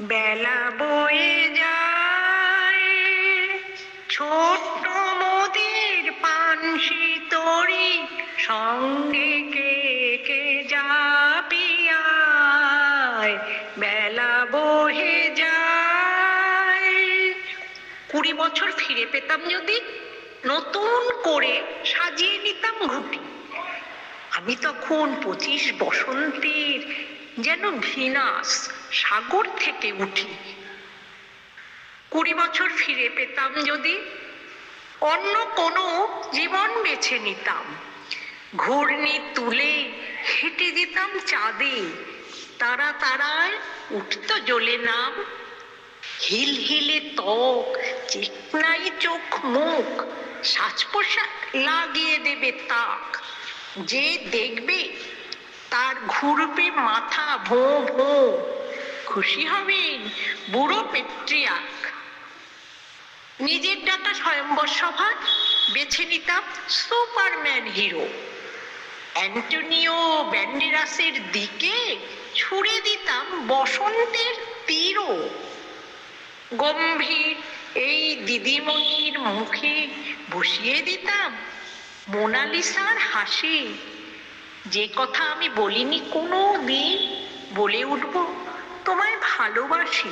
বেলা বয়ে যায়। ছোট্ট মোদের পানসি তরি সঙ্গে কে কে যাবি আয়? বেলা বহে যায়। কুড়ি বছর ফিরে পেতাম যদি নতুন করে সাজিয়ে নিতাম ঘুটি। আমি তখন পঁচিশ বসন্তের যেন ভিনাস সাগর থেকে উঠি। কুড়ি বছর ফিরে পেতাম যদি, অন্য কোনো জীবন বেছে নিতাম। ঘূর্ণি তুলে হেঁটে দিতাম চাঁদে তারা তারায় উঠত জ্বলে নাম। হিল হিলে ত্বক, চিকনাই চোখ মুখ সাজ পোশাক লাগিয়ে দেবে তাক। যে দেখবে ঘুরবে মাথা ভো ভো। খুশি হবেন বুড়ো পেট্রিয়াক নিজের ডাটা স্বয়ম্বর সভা বেছে নিতাম সুপারম্যান হিরো। অ্যান্টোনিও ব্যান্ডেরাসের দিকে ছুড়ে দিতাম বসন্তের তীরও। গম্ভীর এই দিদিমণির মুখে বসিয়ে দিতাম মোনালিসার হাসি। যে কথা আমি বলিনি কোনো দিন বলে উঠব। তোমায় ভালোবাসি।